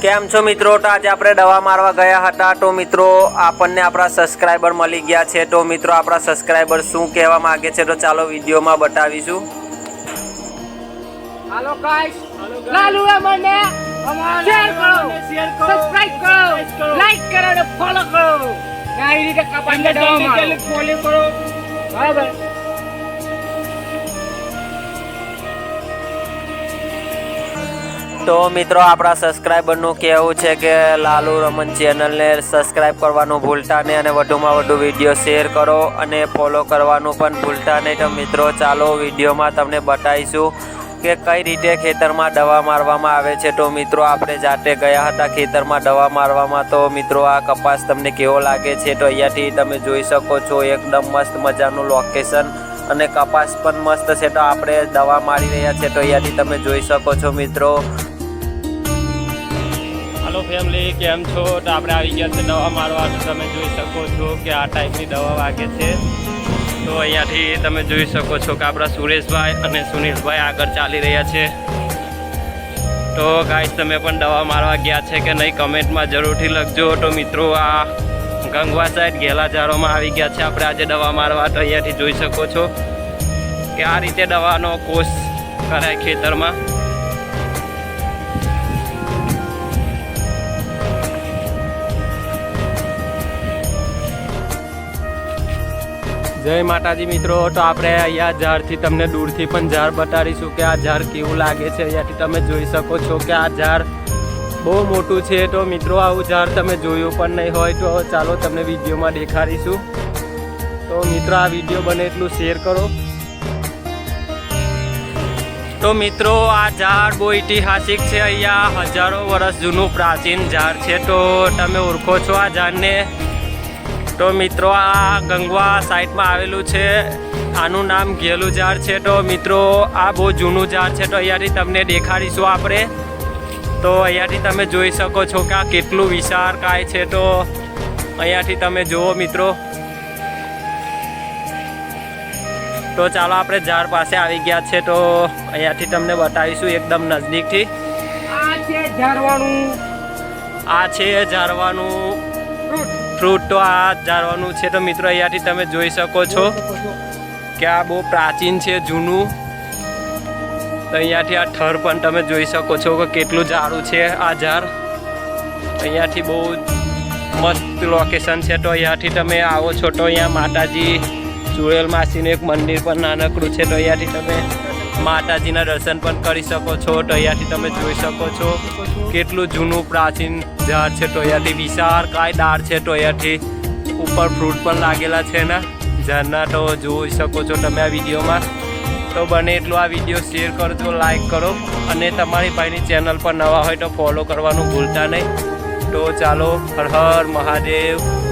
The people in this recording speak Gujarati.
કેમ છો મિત્રો? તો આજે આપણે દવા મારવા ગયા હતા. તો મિત્રો આપણને આપણા સબસ્ક્રાઈબર મળી ગયા છે. તો મિત્રો આપણા સબસ્ક્રાઈબર શું કહેવા માંગે છે તો ચાલો વિડીયોમાં બતાવીશું. હાલો ગાઈસ લાલુ એ મને શેર કરો. સબસ્ક્રાઇબ કરો. લાઈક કરો અને ફોલો કરો. ને રીતે કપાઈને દવા મારો. ફોલો કરો. બરાબર. તો મિત્રો, આપણા સબસ્ક્રાઈબરનું કહેવું છે કે લાલુ રમન ચેનલને સબસ્ક્રાઈબ કરવાનું ભૂલતા નહીં અને વધુમાં વધુ વીડિયો શેર કરો અને ફોલો કરવાનું પણ ભૂલતા નહીં. તો મિત્રો, ચાલો વિડીયોમાં તમને બતાવીશું કે કઈ રીતે ખેતરમાં દવા મારવામાં આવે છે. તો મિત્રો, આપણે જાતે ગયા હતા ખેતરમાં દવા મારવામાં. તો મિત્રો, આ કપાસ તમને કેવો લાગે છે? તો અહીંયાથી તમે જોઈ શકો છો, એકદમ મસ્ત મજાનું લોકેશન અને કપાસ પણ મસ્ત છે. તો આપણે દવા મારી રહ્યા છે. તો અહીંયાથી તમે જોઈ શકો છો મિત્રો ફેમિલી કેમ છો? તો આપણે આવી ગયા છે દવા મારવા. તમે જોઈ શકો છો કે આ ટાઈપની દવા વાગે છે. તો અહીંયાથી તમે જોઈ શકો છો કે આપણા સુરેશભાઈ અને સુનિલભાઈ આગળ ચાલી રહ્યા છે. તો ગાઈસ તમે પણ દવા મારવા ગયા છે કે નહીં, કમેન્ટમાં જરૂરથી લખજો. તો મિત્રો, આ ગંગવા સાઈડ ઘેલા ઝાડોમાં આવી ગયા છે. આપણે આજે દવા મારવા તો અહીંયાથી જોઈ શકો છો કે આ રીતે દવાનો કોર્સ કરાય ખેતરમાં. જય માતાજી મિત્રો, તો આપણે અહીંયા ઝાડથી તમને દૂરથી પણ ઝાડ બતાડીશું કે આ ઝાડ કેવું લાગે છે. અહીંયાથી તમે જોઈ શકો છો કે આ ઝાડ બહુ મોટું છે. તો મિત્રો, આવું ઝાડ તમે જોયું પણ નહીં હોય તો ચાલો તમને વિડીયોમાં દેખાડીશું. તો મિત્રો, આ વીડિયો બને એટલું શેર કરો. તો મિત્રો, આ ઝાડ બહુ ઐતિહાસિક છે. અહીંયા હજારો વર્ષ જૂનું પ્રાચીન ઝાડ છે. તો તમે ઓળખો છો આ ઝાડને. તો મિત્રો આ ગંગવા સાઈડમાં આવેલું છે. આનું નામ ઘેલું ઝાડ છે તો મિત્રો આ બહુ જૂનું ઝાડ છે તો અહીંયાથી તમને દેખાડીશું આપણે. તો અહીંયાથી તમે જોઈ શકો છો કે આ કેટલું વિશાળ કાય છે તો અહીંયાથી તમે જુઓ મિત્રો. તો ચાલો આપણે ઝાડ પાસે આવી ગયા છે તો અહીંયાથી તમને બતાવીશું એકદમ નજદીકથી. આ છે ઝાડવાનું આ છે ઝાડવાનું ફ્રૂટ તો આ ઝાડવાનું છે. તો મિત્રો, અહીંયાથી તમે જોઈ શકો છો કે આ બહુ પ્રાચીન છે, જૂનું. તો અહીંયાથી આ થર પણ તમે જોઈ શકો છો કે કેટલું ઝાડું છે આ ઝાડ. અહીંયાથી બહુ મસ્ત લોકેશન છે. તો અહીંયાથી તમે આવો છો તો અહીંયા માતાજી, ચુડેલ માસીનું એક મંદિર પણ નાનકડું છે. તો અહીંયાથી તમે માતાજીના દર્શન પણ કરી શકો છો. ટોયાથી તમે જોઈ શકો છો કેટલું જૂનું પ્રાચીન ઝાડ છે. ટોયાથી વિશાળ કાય ડાળ છે. ટોયાથી ઉપર ફ્રૂટ પણ લાગેલા છે ને ઝાડના તો જોઈ શકો છો તમે આ વિડીયોમાં. તો બને એટલું આ વીડિયો શેર કરજો, લાઈક કરો અને તમારી ભાઈની ચેનલ પર નવા હોય તો ફોલો કરવાનું ભૂલતા નહીં. તો ચાલો હર હર મહાદેવ.